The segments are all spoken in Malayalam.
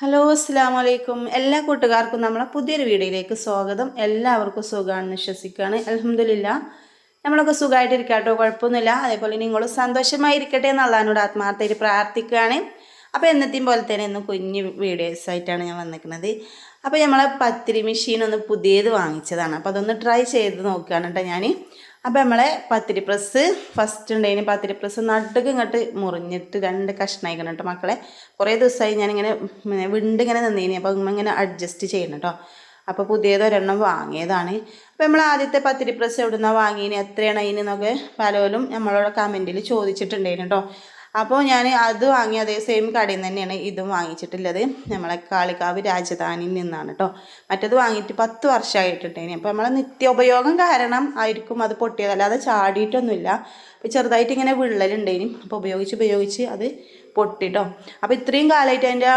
ഹലോ അസ്സാം വലൈക്കും എല്ലാ കൂട്ടുകാർക്കും നമ്മളെ പുതിയൊരു വീഡിയോയിലേക്ക് സ്വാഗതം. എല്ലാവർക്കും സുഖമാണെന്ന് വിശ്വസിക്കുകയാണ്. അലഹമില്ല നമ്മളൊക്കെ സുഖമായിട്ടിരിക്കാട്ടോ കുഴപ്പമൊന്നുമില്ല. അതേപോലെ നിങ്ങൾ സന്തോഷമായിരിക്കട്ടെ എന്നുള്ളതിനോട് ആത്മാർത്ഥയിൽ പ്രാർത്ഥിക്കുകയാണ്. അപ്പോൾ എന്നത്തെയും പോലെ തന്നെ ഇന്ന് കുഞ്ഞ് വീഡിയോസ് ആയിട്ടാണ് ഞാൻ വന്നിരിക്കുന്നത്. അപ്പോൾ നമ്മളെ പത്തിരി മെഷീൻ ഒന്ന് പുതിയത് വാങ്ങിച്ചതാണ്. അപ്പോൾ അതൊന്ന് ട്രൈ ചെയ്ത് നോക്കുകയാണ് കേട്ടോ ഞാൻ അപ്പോൾ നമ്മളെ പത്തിരി പ്രസ് ഫസ്റ്റ് ഉണ്ടായിന് പത്തിരി പ്രസ് നടുക്ക് ഇങ്ങോട്ട് മുറിഞ്ഞിട്ട് രണ്ട് കഷ്ണമായിക്കണം കേട്ടോ മക്കളെ. കുറേ ദിവസമായി ഞാനിങ്ങനെ വിണ്ട് വിണ്ടിങ്ങനെ നിന്നേനി അപ്പോൾ ഉമ്മ ഇങ്ങനെ അഡ്ജസ്റ്റ് ചെയ്യണം കേട്ടോ അപ്പോൾ പുതിയത് ഒരെണ്ണം വാങ്ങിയതാണ്. അപ്പോൾ നമ്മൾ ആദ്യത്തെ പത്തിരി പ്രസ് എവിടുന്നാണ് വാങ്ങിയത് എത്രയാണ് അതിനെന്നൊക്കെ പലരും നമ്മളോട് കമന്റിൽ ചോദിച്ചിട്ടുണ്ടായിരുന്നു കേട്ടോ അപ്പോൾ ഞാൻ അത് വാങ്ങി അതേ സെയിം കടയിൽ നിന്ന് തന്നെയാണ് ഇതും വാങ്ങിച്ചിട്ടുള്ളത്. നമ്മളെ കാളികാവ് രാജധാനിയിൽ നിന്നാണ് കേട്ടോ മറ്റത് വാങ്ങിയിട്ട് പത്ത് വർഷമായിട്ടുണ്ടേനെ അപ്പോൾ നമ്മളെ നിത്യോപയോഗം കാരണം ആയിരിക്കും അത് പൊട്ടിയത്. അല്ലാതെ ചാടിയിട്ടൊന്നുമില്ല. അപ്പോൾ ചെറുതായിട്ട് ഇങ്ങനെ വിള്ളലുണ്ടേനി അപ്പോൾ ഉപയോഗിച്ച് ഉപയോഗിച്ച് അത് പൊട്ടിട്ടോ അപ്പോൾ ഇത്രയും കാലമായിട്ട് അതിന്റെ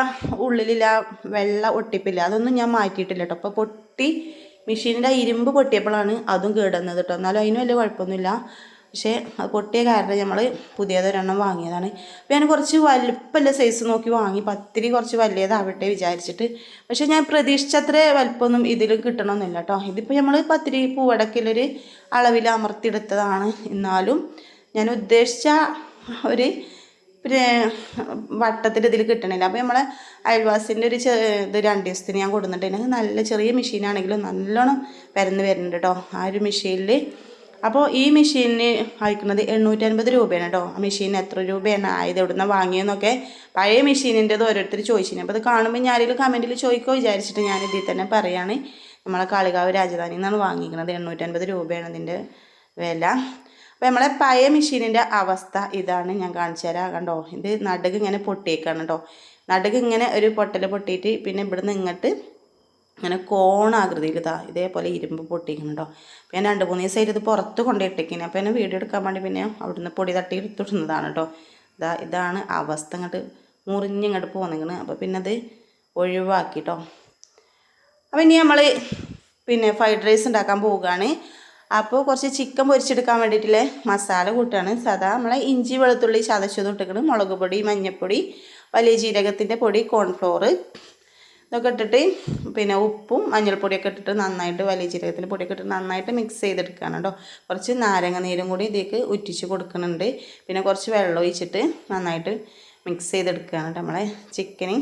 ഉള്ളിലില്ല വെള്ള ഒട്ടിപ്പില്ല. അതൊന്നും ഞാൻ മാറ്റിയിട്ടില്ല കേട്ടോ അപ്പോൾ പൊട്ടി മെഷീനിന്റെ ഇരുമ്പ് പൊട്ടിയപ്പോഴാണ് അതും കേടുന്നത് കേട്ടോ എന്നാലും അതിന് വലിയ കുഴപ്പമൊന്നുമില്ല. പക്ഷേ അത് പൊട്ടിയ കാരണം നമ്മൾ പുതിയതൊരെണ്ണം വാങ്ങിയതാണ്. അപ്പോൾ ഞാൻ കുറച്ച് വലിപ്പമല്ല സൈസ് നോക്കി വാങ്ങി പത്തിരി കുറച്ച് വലിയതാവട്ടെ വിചാരിച്ചിട്ട്. പക്ഷേ ഞാൻ പ്രതീക്ഷിച്ചത്ര വലിപ്പമൊന്നും ഇതിലും കിട്ടണമെന്നില്ല കേട്ടോ. ഇതിപ്പോൾ നമ്മൾ പത്തിരി പൂവടക്കിലൊരു അളവിൽ അമർത്തിയെടുത്തതാണ്. എന്നാലും ഞാൻ ഉദ്ദേശിച്ച ഒരു പിന്നെ വട്ടത്തിൽ ഇതിൽ കിട്ടണില്ല. അപ്പോൾ നമ്മളെ അയൽവാസിന്റെ ഒരു ഇത് രണ്ട് ദിവസത്തിന് ഞാൻ കൊടുത്തിട്ടുണ്ടെങ്കിൽ നല്ല ചെറിയ മെഷീനാണെങ്കിലും നല്ലോണം പരന്ന് വരുന്നുണ്ട് കേട്ടോ. ആ ഒരു മെഷീനിൽ അപ്പോൾ ഈ മെഷീനിന് അയക്കുന്നത് എണ്ണൂറ്റി അൻപത് രൂപയാണ് കേട്ടോ ആ മെഷീൻ എത്ര രൂപയാണ്? ആയത് എവിടെ നിന്നാണ് വാങ്ങിയെന്നൊക്കെ പഴയ മെഷീനിന്റെത് ഓരോരുത്തർ ചോദിച്ചിരുന്നു അപ്പോൾ അത് കാണുമ്പോൾ ഞാനൊരു കമന്റിൽ ചോദിക്കോ വിചാരിച്ചിട്ട് ഞാൻ ഇതിൽ തന്നെ പറയാണ്. നമ്മളെ കാളികാവ് രാജധാനിയിൽ നിന്നാണ് വാങ്ങിക്കുന്നത്. എണ്ണൂറ്റൻപത് രൂപയാണ് ഇതിന്റെ വില. അപ്പോൾ നമ്മളെ പഴയ മെഷീനിന്റെ അവസ്ഥ ഇതാണ് ഞാൻ കാണിച്ചു തരാം. കണ്ടോ? ഇത് നടുക്ക് ഇങ്ങനെ പൊട്ടിയേക്കാണ് കേട്ടോ നടുക്ക് ഇങ്ങനെ ഒരു പൊട്ടൽ പൊട്ടിയിട്ട് പിന്നെ ഇവിടുന്ന് ഇങ്ങോട്ട് അങ്ങനെ കോണാകൃതിയിൽ ഇതാ ഇതേപോലെ ഇരുമ്പ് പൊട്ടിക്കുന്നുണ്ടോ. അപ്പോൾ ഞാൻ രണ്ട് മൂന്ന് ദിവസമായിട്ട് ഇത് പുറത്ത് കൊണ്ടിട്ടേക്കിന് അപ്പോൾ എന്നെ വീഡിയോ എടുക്കാൻ വേണ്ടി പിന്നെ അവിടുന്ന് പൊടി തട്ടി എടുത്തിടുന്നതാണ് കേട്ടോ. ഇതാ ഇതാണ് അവസ്ഥ ഇങ്ങോട്ട് മുറിഞ്ഞിങ്ങോട്ട് പോന്നിങ്ങനെ അപ്പോൾ പിന്നെ അത് ഒഴിവാക്കി കേട്ടോ. അപ്പോൾ ഇനി നമ്മൾ പിന്നെ ഫ്രൈഡ് റൈസ് ഉണ്ടാക്കാൻ പോവുകയാണ്. അപ്പോൾ കുറച്ച് ചിക്കൻ പൊരിച്ചെടുക്കാൻ വേണ്ടിയിട്ടുള്ള മസാല കൂട്ടാണ്. സാധാ നമ്മളെ ഇഞ്ചി വെളുത്തുള്ളി ചതച്ചത് ഇട്ടിക്കണം മുളക് പൊടി മഞ്ഞൾപ്പൊടി വലിയ ജീരകത്തിന്റെ പൊടി കോൺഫ്ലോർ ഇതൊക്കെ ഇട്ടിട്ട് പിന്നെ ഉപ്പും മഞ്ഞൾപ്പൊടിയൊക്കെ ഇട്ടിട്ട് നന്നായിട്ട് വലിയ ജീരകത്തിന്റെ പൊടിയൊക്കെ ഇട്ടിട്ട് നന്നായിട്ട് മിക്സ് ചെയ്തെടുക്കുകയാണ് കേട്ടോ. കുറച്ച് നാരങ്ങ നീരും കൂടി ഇതിലേക്ക് ഉറ്റിച്ച് കൊടുക്കുന്നുണ്ട്. പിന്നെ കുറച്ച് വെള്ളം ഒഴിച്ചിട്ട് നന്നായിട്ട് മിക്സ് ചെയ്തെടുക്കുകയാണ് കേട്ടോ നമ്മളെ ചിക്കന്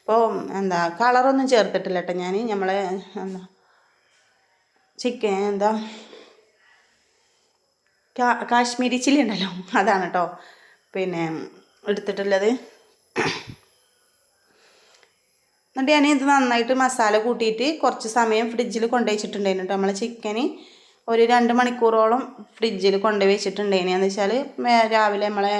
അപ്പോൾ എന്താ കളറൊന്നും ചേർത്തിട്ടില്ല കേട്ടോ ഞാൻ നമ്മളെ എന്താ ചിക്കൻ എന്താ കാശ്മീരി ചില്ലി ഉണ്ടല്ലോ അതാണ് കേട്ടോ. പിന്നെ എടുത്തിട്ടുള്ളത്. എന്നിട്ട് ഞാൻ ഇത് നന്നായിട്ട് മസാല കൂട്ടിയിട്ട് കുറച്ച് സമയം ഫ്രിഡ്ജിൽ കൊണ്ടുവച്ചിട്ടുണ്ടായിരുന്നു കേട്ടോ. നമ്മളെ ചിക്കന് ഒരു രണ്ട് മണിക്കൂറോളം ഫ്രിഡ്ജിൽ കൊണ്ടുപോയി വെച്ചിട്ടുണ്ടായിന് എന്ന് വെച്ചാൽ രാവിലെ നമ്മളെ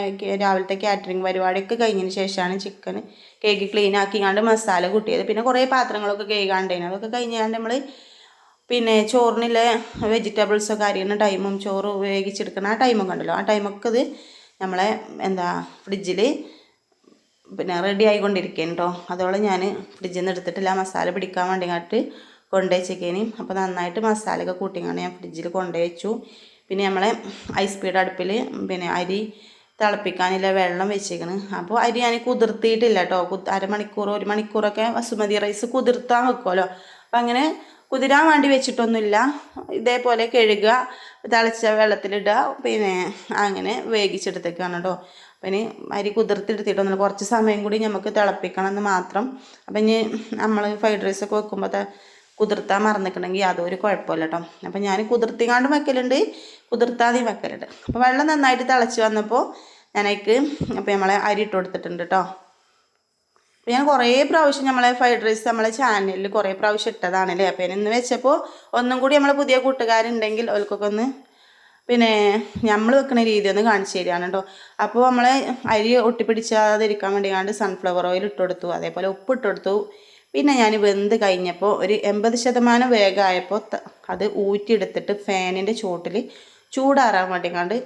രാവിലത്തെ കാറ്ററിംഗ് പരിപാടിയൊക്കെ കഴിഞ്ഞതിന് ശേഷമാണ് ചിക്കൻ കേക്ക് ക്ലീൻ ആക്കിക്കാണ്ട് മസാല കൂട്ടിയത്. പിന്നെ കുറേ പാത്രങ്ങളൊക്കെ കേൾക്കാണ്ടായിരുന്നു അതൊക്കെ കഴിഞ്ഞാണ്ട് നമ്മൾ പിന്നെ ചോറിനുള്ള വെജിറ്റബിൾസൊക്കെ അരിയുന്ന ടൈമും ചോറ് വേവിച്ചെടുക്കുന്ന ആ ടൈമൊക്കെ ഉണ്ടല്ലോ ആ ടൈമൊക്കെ ഇത് നമ്മളെ എന്താ ഫ്രിഡ്ജിൽ പിന്നെ റെഡി ആയിക്കൊണ്ടിരിക്കുകയാണ് കേട്ടോ അതോളം ഞാൻ ഫ്രിഡ്ജിൽ നിന്ന് എടുത്തിട്ടില്ല മസാല പിടിക്കാൻ വേണ്ടി അങ്ങോട്ട് കൊണ്ടുവച്ചേക്കേനി അപ്പോൾ നന്നായിട്ട് മസാലയൊക്കെ കൂട്ടിങ്ങാണ് ഞാൻ ഫ്രിഡ്ജിൽ കൊണ്ടുപോയി വെച്ചു പിന്നെ നമ്മളെ ഐസ് സ്പീഡ് അടുപ്പിൽ പിന്നെ അരി തിളപ്പിക്കാനുള്ള വെള്ളം വെച്ചേക്കണ്. അപ്പോൾ അരി ഞാൻ കുതിർത്തിയിട്ടില്ല കേട്ടോ അരമണിക്കൂർ ഒരു മണിക്കൂറൊക്കെ ബസുമതി റൈസ് കുതിർത്താൻ വെക്കുമല്ലോ അപ്പം അങ്ങനെ കുതിരാൻ വേണ്ടി വെച്ചിട്ടൊന്നുമില്ല. ഇതേപോലെ കഴുകുക തിളച്ച വെള്ളത്തിലിടുക പിന്നെ അങ്ങനെ വേവിച്ചെടുത്തേക്കാണ് കേട്ടോ. അപ്പം ഇനി അരി കുതിർത്തിയെടുത്തിട്ടൊന്നുമില്ല കുറച്ച് സമയം കൂടി നമുക്ക് തിളപ്പിക്കണം എന്ന് മാത്രം. അപ്പം ഇനി നമ്മൾ ഫ്രൈഡ് റൈസ് ഒക്കെ വെക്കുമ്പോൾ കുതിർത്താൻ മറന്നിട്ടുണ്ടെങ്കിൽ യാതൊരു കുഴപ്പമില്ല കേട്ടോ. അപ്പം ഞാൻ കുതിർത്തിങ്ങാണ്ട് വെക്കലുണ്ട്. കുതിർത്താതെയും വെക്കലുണ്ട്. അപ്പോൾ വെള്ളം നന്നായിട്ട് തിളച്ച് വന്നപ്പോൾ ഞാനേക്ക് അപ്പോൾ നമ്മളെ അരി ഇട്ട് കൊടുത്തിട്ടുണ്ട് കേട്ടോ. അപ്പോൾ ഞാൻ കുറേ പ്രാവശ്യം നമ്മളെ ഫ്രൈഡ് റൈസ് നമ്മളെ ചാനലിൽ കുറേ പ്രാവശ്യം ഇട്ടതാണല്ലേ? അപ്പോൾ ഞാൻ ഇന്ന് വെച്ചപ്പോൾ ഒന്നും കൂടി നമ്മളെ പുതിയ കൂട്ടുകാരുണ്ടെങ്കിൽ അവർക്കൊക്കെ ഒന്ന് പിന്നെ നമ്മൾ വെക്കുന്ന രീതി ഒന്ന് കാണിച്ചു തരികയാണ് കേട്ടോ അപ്പോൾ നമ്മളെ അരി ഒട്ടിപ്പിടിച്ചാതിരിക്കാൻ വേണ്ടി കണ്ട് സൺഫ്ലവർ ഓയിൽ ഇട്ട് കൊടുത്തു. അതേപോലെ ഉപ്പ് ഇട്ട് കൊടുത്തു. പിന്നെ ഞാൻ വെന്ത് കഴിഞ്ഞപ്പോൾ ഒരു എൺപത് ശതമാനം വേഗമായപ്പോൾ അത് ഊറ്റിയെടുത്തിട്ട് ഫാനിന്റെ ചോട്ടിൽ ചൂടാറാൻ വേണ്ടി കണ്ട്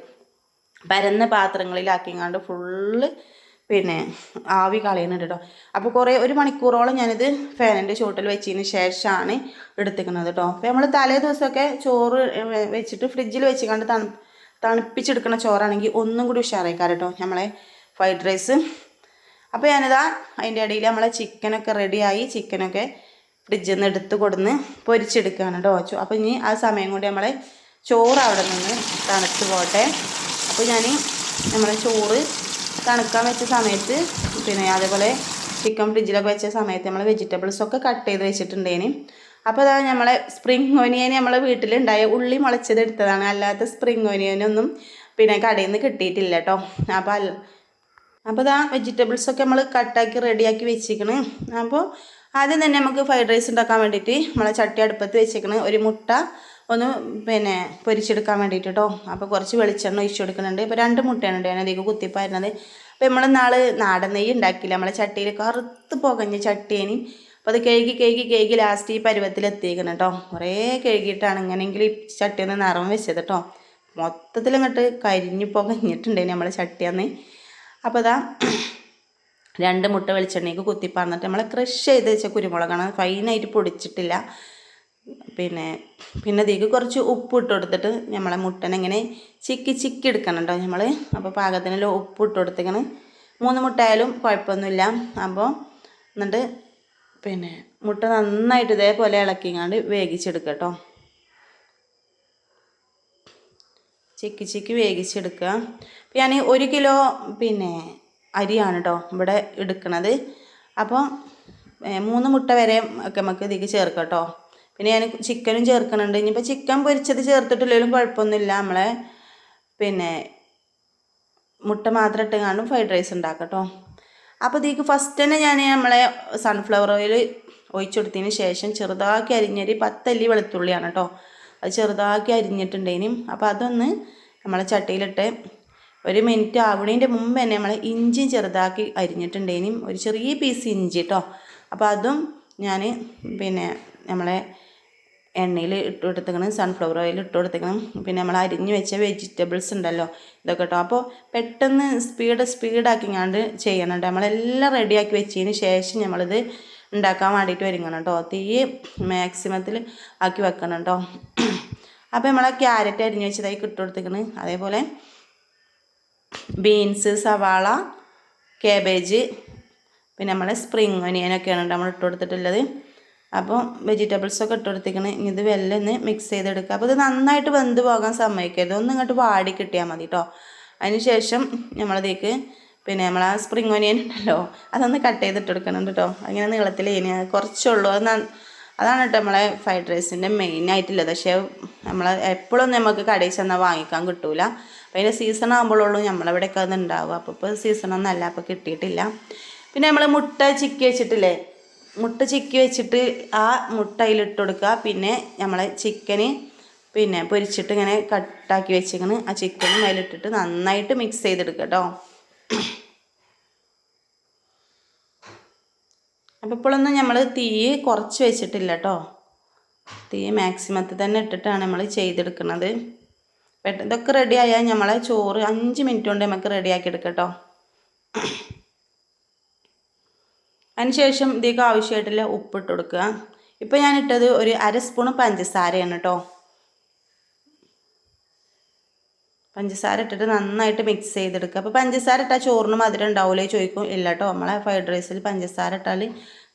പരന്ന പാത്രങ്ങളിലാക്കിങ്ങാണ്ട് ഫുള്ള് പിന്നെ ആവി കളയുന്നുണ്ട് കേട്ടോ അപ്പോൾ കുറേ ഒരു മണിക്കൂറോളം ഞാനിത് ഫാനിന്റെ ചുവട്ടിൽ വെച്ചതിന് ശേഷമാണ് എടുത്തിരിക്കുന്നത് കേട്ടോ അപ്പോൾ നമ്മൾ തലേ ദിവസമൊക്കെ ചോറ് വെച്ചിട്ട് ഫ്രിഡ്ജിൽ വെച്ച് കണ്ട് തണു തണുപ്പിച്ചെടുക്കുന്ന ചോറാണെങ്കിൽ ഒന്നും കൂടി ഉഷാറായിക്കാറ് കേട്ടോ നമ്മളെ ഫ്രൈഡ് റൈസ്. അപ്പോൾ ഞാനിതാ അതിന്റെ ഇടയിൽ നമ്മളെ ചിക്കനൊക്കെ റെഡിയായി ചിക്കനൊക്കെ ഫ്രിഡ്ജിൽ നിന്ന് എടുത്ത് കൊടുന്ന് പൊരിച്ചെടുക്കുകയാണ് കേട്ടോ അപ്പോൾ ഇനി ആ സമയം കൊണ്ട് നമ്മളെ ചോറ് അവിടെ നിന്ന് തണുത്ത് പോട്ടെ. അപ്പോൾ ഞാൻ നമ്മളെ ചോറ് തണുക്കാൻ വെച്ച സമയത്ത് പിന്നെ അതേപോലെ ചിക്കൻ ഫ്രിഡ്ജിലൊക്കെ വെച്ച സമയത്ത് നമ്മൾ വെജിറ്റബിൾസൊക്കെ കട്ട് ചെയ്ത് വെച്ചിട്ടുണ്ടേന്. അപ്പോൾ അതാ നമ്മളെ സ്പ്രിങ് ഓനിയൻ നമ്മളെ വീട്ടിലുണ്ടായ ഉള്ളി മുളച്ചത് എടുത്തതാണ്. അല്ലാത്ത സ്പ്രിങ് ഓനിയനൊന്നും പിന്നെ കടയിൽ നിന്ന് കിട്ടിയിട്ടില്ല കേട്ടോ അപ്പോൾ അപ്പോൾ ഇതാ വെജിറ്റബിൾസൊക്കെ നമ്മൾ കട്ടാക്കി റെഡിയാക്കി വെച്ചിരിക്കണ്. അപ്പോൾ ആദ്യം തന്നെ നമുക്ക് ഫ്രൈഡ് റൈസ് ഉണ്ടാക്കാൻ വേണ്ടിയിട്ട് നമ്മളെ ചട്ടി അടുപ്പത്ത് വെച്ചിരിക്കണ്. ഒരു മുട്ട ഒന്ന് പിന്നെ പൊരിച്ചെടുക്കാൻ വേണ്ടിയിട്ട് കേട്ടോ അപ്പോൾ കുറച്ച് വെളിച്ചെണ്ണ ഒഴിച്ചു കൊടുക്കുന്നുണ്ട്. ഇപ്പോൾ രണ്ട് മുട്ടയാണ് ഞാൻ അതിലേക്ക് കുത്തിപ്പായിരുന്നത് അപ്പോൾ നമ്മൾ നാൾ നാടൻ നെയ്യ് ഉണ്ടാക്കിയില്ല നമ്മളെ ചട്ടിയിൽ കറുത്ത് പുകഞ്ഞ ചട്ടിയേനി. അപ്പോൾ അത് കഴുകി കഴുകി കഴുകി ലാസ്റ്റ് ഈ പരുവത്തിൽ എത്തിക്കണം കേട്ടോ കുറേ കഴുകിയിട്ടാണ് ഇങ്ങനെയെങ്കിലും ഈ ചട്ടി ഒന്ന് നിറം വെച്ചത് കേട്ടോ മൊത്തത്തിൽ അങ്ങോട്ട് കരിഞ്ഞു പുകഞ്ഞിട്ടുണ്ടേനി നമ്മളെ ചട്ടിയാന്ന്. അപ്പോൾ അതാ രണ്ട് മുട്ട വെളിച്ചെണ്ണയ്ക്ക് കുത്തിപ്പറന്നിട്ട് നമ്മളെ ക്രഷ് ചെയ്ത് വെച്ച കുരുമുളകാണ്. ഫൈനായിട്ട് പൊടിച്ചിട്ടില്ല. പിന്നെ പിന്നെ ഇതിലേക്ക് കുറച്ച് ഉപ്പ് ഇട്ട് കൊടുത്തിട്ട് നമ്മളെ മുട്ടനെ ഇങ്ങനെ ചിക്കി ചിക്കി എടുക്കണം കേട്ടോ നമ്മൾ അപ്പോൾ പാകത്തിന് ഉപ്പ് ഇട്ട് മൂന്ന് മുട്ട ആയാലും കുഴപ്പമൊന്നുമില്ല. അപ്പോൾ എന്നിട്ട് പിന്നെ മുട്ട നന്നായിട്ട് ഇതേപോലെ ഇളക്കിങ്ങാണ്ട് വേവിച്ചെടുക്കുക കേട്ടോ ചിക്കി ചിക്കി വേവിച്ചെടുക്കുക. അപ്പോൾ ഞാൻ ഒരു കിലോ പിന്നെ അരിയാണ് കേട്ടോ ഇവിടെ എടുക്കണത്. അപ്പോൾ മൂന്ന് മുട്ട വരെ ഒക്കെ നമുക്ക് ഇതിലേക്ക് ചേർക്കാം കേട്ടോ പിന്നെ ഞാൻ ചിക്കനും ചേർക്കുന്നുണ്ട് ഇനിയിപ്പോൾ ചിക്കൻ പൊരിച്ചത് ചേർത്തിട്ടില്ലെങ്കിലും കുഴപ്പമൊന്നുമില്ല. നമ്മളെ പിന്നെ മുട്ട മാത്രം ഇട്ടുകാണ്ടും ഫ്രൈഡ് റൈസ് ഉണ്ടാക്കാം കേട്ടോ അപ്പോൾ ഇതിക്ക് ഫസ്റ്റ് തന്നെ ഞാൻ നമ്മളെ സൺഫ്ലവർ ഓയിൽ ഒഴിച്ചെടുത്തതിന് ശേഷം ചെറുതാക്കി അരിഞ്ഞൊരു പത്തല്ലി വെളുത്തുള്ളിയാണ് കേട്ടോ അത് ചെറുതാക്കി അരിഞ്ഞിട്ടുണ്ടേനി. അപ്പോൾ അതൊന്ന് നമ്മളെ ചട്ടിയിലിട്ട് ഒരു മിനിറ്റ് ആവണേന്റെ മുമ്പ് തന്നെ നമ്മൾ ഇഞ്ചി ചെറുതാക്കി അരിഞ്ഞിട്ടുണ്ടേനും. ഒരു ചെറിയ പീസ് ഇഞ്ചി കേട്ടോ അപ്പോൾ അതും ഞാൻ പിന്നെ നമ്മളെ എണ്ണയിൽ ഇട്ട് കൊടുത്തേക്കണം സൺഫ്ലവർ ഓയിൽ ഇട്ട് കൊടുത്തേക്കണം. പിന്നെ നമ്മൾ അരിഞ്ഞ് വെച്ച വെജിറ്റബിൾസ് ഉണ്ടല്ലോ ഇതൊക്കെ കേട്ടോ അപ്പോൾ പെട്ടെന്ന് സ്പീഡ് സ്പീഡാക്കിങ്ങാണ്ട് ചെയ്യണം കേട്ടോ നമ്മളെല്ലാം റെഡിയാക്കി വെച്ചതിന് ശേഷം നമ്മളിത് ഉണ്ടാക്കാൻ വേണ്ടിയിട്ട് വരുങ്ങണം കേട്ടോ തീ മാക്സിമത്തിൽ ആക്കി വെക്കണം കേട്ടോ അപ്പോൾ നമ്മളെ ക്യാരറ്റ് അരിഞ്ഞ് വെച്ചതായി ഇട്ട് കൊടുത്തേക്കണ്. അതേപോലെ ബീൻസ് സവാള കേബേജ് പിന്നെ നമ്മളെ സ്പ്രിങ് ഒനിയനൊക്കെയാണ് നമ്മൾ ഇട്ട് കൊടുത്തിട്ടുള്ളത്. അപ്പോൾ വെജിറ്റബിൾസൊക്കെ ഇട്ട് ഇനി ഇത് വെല്ലൊന്ന് മിക്സ് ചെയ്തെടുക്കുക. അപ്പോൾ ഇത് നന്നായിട്ട് വെന്ത് പോകാൻ സമ്മതിക്കരുത്. ഒന്ന് ഇങ്ങോട്ട് വാടി കിട്ടിയാൽ മതി കേട്ടോ അതിന് ശേഷം നമ്മളതേക്ക് പിന്നെ നമ്മൾ ആ സ്പ്രിങ് ഒനിയൻ ഉണ്ടല്ലോ അതൊന്ന് കട്ട് ചെയ്തിട്ട് കൊടുക്കണം കേട്ടോ അങ്ങനെ നീളത്തിൽ ഇനി കുറച്ചുള്ളൂ. അത് അതാണ് കേട്ടോ നമ്മളെ ഫ്രൈഡ് റൈസിന്റെ മെയിൻ ആയിട്ടുള്ളത്. പക്ഷേ നമ്മൾ എപ്പോഴൊന്നും നമുക്ക് കടയിൽ ചെന്നാൽ വാങ്ങിക്കാൻ കിട്ടൂല. അപ്പോൾ അതിന്റെ സീസൺ ആകുമ്പോഴുള്ളൂ നമ്മളിവിടെയൊക്കെ അത് ഉണ്ടാവുക. അപ്പോൾ ഇപ്പോൾ സീസണൊന്നും അല്ല അപ്പോൾ കിട്ടിയിട്ടില്ല. പിന്നെ നമ്മൾ മുട്ട ചിക്കി വെച്ചിട്ടില്ലേ? മുട്ട ചിക്കി വെച്ചിട്ട് ആ മുട്ട അതിലിട്ട് കൊടുക്കുക. പിന്നെ നമ്മളെ ചിക്കന് പിന്നെ പൊരിച്ചിട്ട് ഇങ്ങനെ കട്ടാക്കി വെച്ചിങ്ങനെ ആ ചിക്കനും അതിലിട്ടിട്ട് നന്നായിട്ട് മിക്സ് ചെയ്തെടുക്കുക കേട്ടോ അപ്പോൾ ഇപ്പോഴൊന്നും നമ്മൾ തീ കുറച്ച് വെച്ചിട്ടില്ല കേട്ടോ തീ മാക്സിമത്തിൽ തന്നെ ഇട്ടിട്ടാണ് നമ്മൾ ചെയ്തെടുക്കുന്നത് പെട്ടെന്ന് ഇതൊക്കെ റെഡി ആയാൽ നമ്മളെ ചോറ് അഞ്ച് മിനിറ്റ് കൊണ്ട് നമുക്ക് റെഡിയാക്കി എടുക്കാം കേട്ടോ അതിനുശേഷം ഇതിലേക്ക് ആവശ്യമായിട്ടുള്ള ഉപ്പിട്ട് കൊടുക്കുക. ഇപ്പോൾ ഞാൻ ഇട്ടത് ഒരു അര സ്പൂൺ പഞ്ചസാരയാണ് കേട്ടോ പഞ്ചസാര ഇട്ടിട്ട് നന്നായിട്ട് മിക്സ് ചെയ്തെടുക്കുക. അപ്പോൾ പഞ്ചസാര ഇട്ടാൽ ചോറിന് മധുരം ഉണ്ടാവില്ലേ ചോദിക്കും. ഇല്ല കേട്ടോ നമ്മളെ ഫ്രൈഡ് റൈസിൽ പഞ്ചസാര ഇട്ടാൽ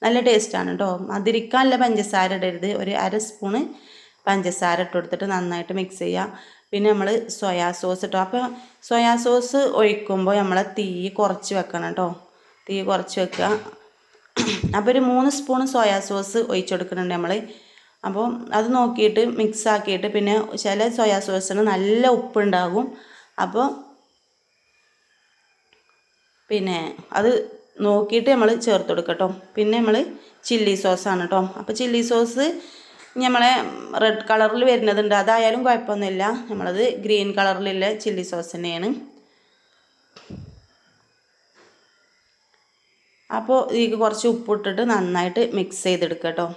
നല്ല ടേസ്റ്റാണ് കേട്ടോ മധുരിക്കാനല്ല പഞ്ചസാര ഇടരുത്. ഒരു അര സ്പൂണ് പഞ്ചസാര ഇട്ട് കൊടുത്തിട്ട് നന്നായിട്ട് മിക്സ് ചെയ്യുക. പിന്നെ നമ്മൾ സോയാ സോസ് ഇട്ടോ. അപ്പോൾ സോയാ സോസ് ഒഴിക്കുമ്പോൾ നമ്മളെ തീ കുറച്ച് വെക്കണം കേട്ടോ തീ കുറച്ച് വെക്കുക. അപ്പോൾ ഒരു മൂന്ന് സ്പൂൺ സോയാ സോസ് ഒഴിച്ചു കൊടുക്കുന്നുണ്ട് നമ്മൾ അപ്പോൾ അത് നോക്കിയിട്ട് മിക്സ് ആക്കിയിട്ട് പിന്നെ ചില സോയാ സോസിന് നല്ല ഉപ്പുണ്ടാകും. അപ്പോൾ പിന്നെ അത് നോക്കിയിട്ട് നമ്മൾ ചേർത്ത് കൊടുക്കട്ടോ. പിന്നെ നമ്മൾ ചില്ലി സോസാണ് കേട്ടോ അപ്പോൾ ചില്ലി സോസ് നമ്മളെ റെഡ് കളറിൽ വരുന്നതുണ്ട്. അതായാലും കുഴപ്പമൊന്നുമില്ല. നമ്മളത് ഗ്രീൻ കളറിലുള്ള ചില്ലി സോസ് തന്നെയാണ്. അപ്പോൾ ഇതിലേക്ക് കുറച്ച് ഉപ്പിട്ടിട്ട് നന്നായിട്ട് മിക്സ് ചെയ്തെടുക്കുക കേട്ടോ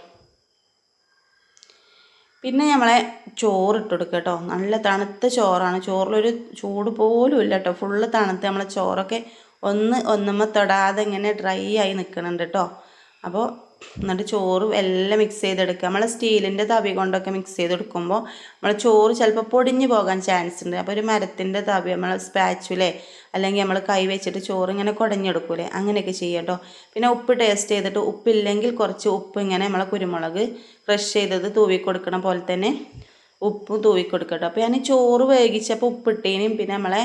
പിന്നെ നമ്മളെ ചോറ് കൊടുക്കുക കേട്ടോ നല്ല തണുത്ത ചോറാണ്. ചോറിലൊരു ചൂട് പോലും ഇല്ല കേട്ടോ ഫുള്ള് തണുത്ത് നമ്മളെ ചോറൊക്കെ ഒന്ന് ഒന്നുമ്മ തൊടാതെ ഇങ്ങനെ ഡ്രൈ ആയി നിൽക്കുന്നുണ്ട് കേട്ടോ അപ്പോൾ എന്നിട്ട് ചോറ് എല്ലാം മിക്സ് ചെയ്തെടുക്കുക. നമ്മൾ സ്റ്റീലിന്റെ തവി കൊണ്ടൊക്കെ മിക്സ് ചെയ്തെടുക്കുമ്പോൾ നമ്മൾ ചോറ് ചിലപ്പോൾ പൊടിഞ്ഞു പോകാൻ ചാൻസ് ഉണ്ട്. അപ്പോൾ ഒരു മരത്തിന്റെ തവി നമ്മൾ സ്പാച്ചുലേ അല്ലെങ്കിൽ നമ്മൾ കൈ വെച്ചിട്ട് ചോറ് ഇങ്ങനെ കുടഞ്ഞെടുക്കൂലേ? അങ്ങനെയൊക്കെ ചെയ്യട്ടോ പിന്നെ ഉപ്പ് ടേസ്റ്റ് ചെയ്തിട്ട് ഉപ്പില്ലെങ്കിൽ കുറച്ച് ഉപ്പ് ഇങ്ങനെ നമ്മളെ കുരുമുളക് ക്രഷ് ചെയ്തത് തൂവി കൊടുക്കണ പോലെ തന്നെ ഉപ്പ് തൂവി കൊടുക്കട്ടോ അപ്പോൾ ഞാൻ ചോറ് വേഗിച്ചപ്പോൾ ഉപ്പിട്ടേനും പിന്നെ നമ്മളെ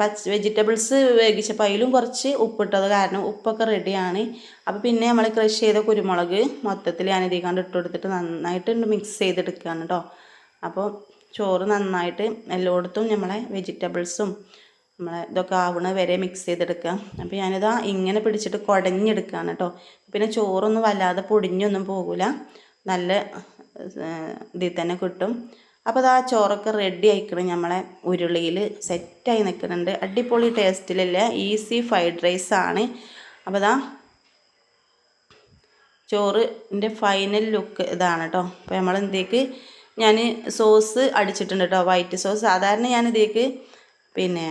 പച്ച വെജിറ്റബിൾസ് വേവിച്ചപ്പോൾ അതിലും കുറച്ച് ഉപ്പിട്ടത് കാരണം ഉപ്പൊക്കെ റെഡിയാണ്. അപ്പോൾ പിന്നെ നമ്മൾ ക്രഷ് ചെയ്ത കുരുമുളക് മൊത്തത്തിൽ ഞാൻ ഇതിൽ കണ്ട് ഇട്ട് കൊടുത്തിട്ട് നന്നായിട്ട് മിക്സ് ചെയ്തെടുക്കുകയാണ് കേട്ടോ അപ്പോൾ ചോറ് നന്നായിട്ട് എല്ലായിടത്തും നമ്മളെ വെജിറ്റബിൾസും നമ്മളെ ഇതൊക്കെ ആവണ വരെ മിക്സ് ചെയ്തെടുക്കുക അപ്പോൾ ഞാനിതാ ഇങ്ങനെ പിടിച്ചിട്ട് കുടഞ്ഞെടുക്കുകയാണ് കേട്ടോ പിന്നെ ചോറൊന്നും വല്ലാതെ പൊടിഞ്ഞൊന്നും പോകില്ല നല്ല ഇതിൽ തന്നെ കിട്ടും. അപ്പോൾ അതാ ചോറൊക്കെ റെഡി ആയിക്കണം. നമ്മളെ ഉരുളിയിൽ സെറ്റായി നിൽക്കുന്നുണ്ട് അടിപൊളി ടേസ്റ്റിലല്ല ഈസി ഫ്രൈഡ് റൈസ് ആണ്. അപ്പോൾ അതാ ചോറിന്റെ ഫൈനൽ ലുക്ക് ഇതാണ് കേട്ടോ അപ്പോൾ നമ്മൾ എന്തേക്ക് ഞാൻ സോസ് അടിച്ചിട്ടുണ്ട് കേട്ടോ വൈറ്റ് സോസ് സാധാരണ ഞാൻ പിന്നെ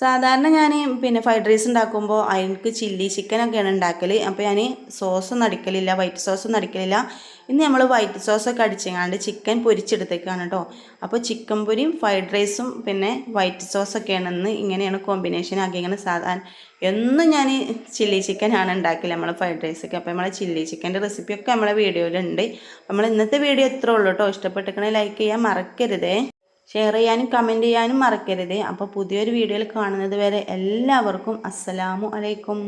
സാധാരണ ഞാൻ പിന്നെ ഫ്രൈഡ് റൈസ് ഉണ്ടാക്കുമ്പോൾ അതിനക്ക് ചില്ലി ചിക്കനൊക്കെയാണ് ഉണ്ടാക്കൽ അപ്പോൾ ഞാൻ സോസൊന്നും അടിക്കലില്ല വൈറ്റ് സോസൊന്നും അടിക്കലില്ല. ഇന്ന് നമ്മൾ വൈറ്റ് സോസൊക്കെ അടിച്ചെങ്ങാണ്ട് ചിക്കൻ പൊരിച്ചെടുത്തേക്കാണ് കേട്ടോ അപ്പോൾ ചിക്കൻ പൊരിയും ഫ്രൈഡ് റൈസും പിന്നെ വൈറ്റ് സോസൊക്കെയാണ് ഇന്ന് ഇങ്ങനെയാണ് കോമ്പിനേഷൻ ആക്കി ഇങ്ങനെ സാധാരണ എന്നും ഞാൻ ചില്ലി ചിക്കനാണ് ഉണ്ടാക്കില്ല നമ്മൾ ഫ്രൈഡ് റൈസൊക്കെ അപ്പോൾ നമ്മളെ ചില്ലി ചിക്കന്റെ റെസിപ്പിയൊക്കെ നമ്മളെ വീഡിയോയിലുണ്ട് നമ്മൾ ഇന്നത്തെ വീഡിയോ ഇത്രേ ഉള്ളൂ കേട്ടോ ഇഷ്ടപ്പെട്ടിരിക്കണേ ലൈക്ക് ചെയ്യാൻ മറക്കരുതേ. ഷെയർ ചെയ്യാനും കമന്റ് ചെയ്യാനും മറക്കരുത്. അപ്പോൾ പുതിയൊരു വീഡിയോയിൽ കാണുന്നത് വരെ എല്ലാവർക്കും അസ്സലാമു അലൈക്കും.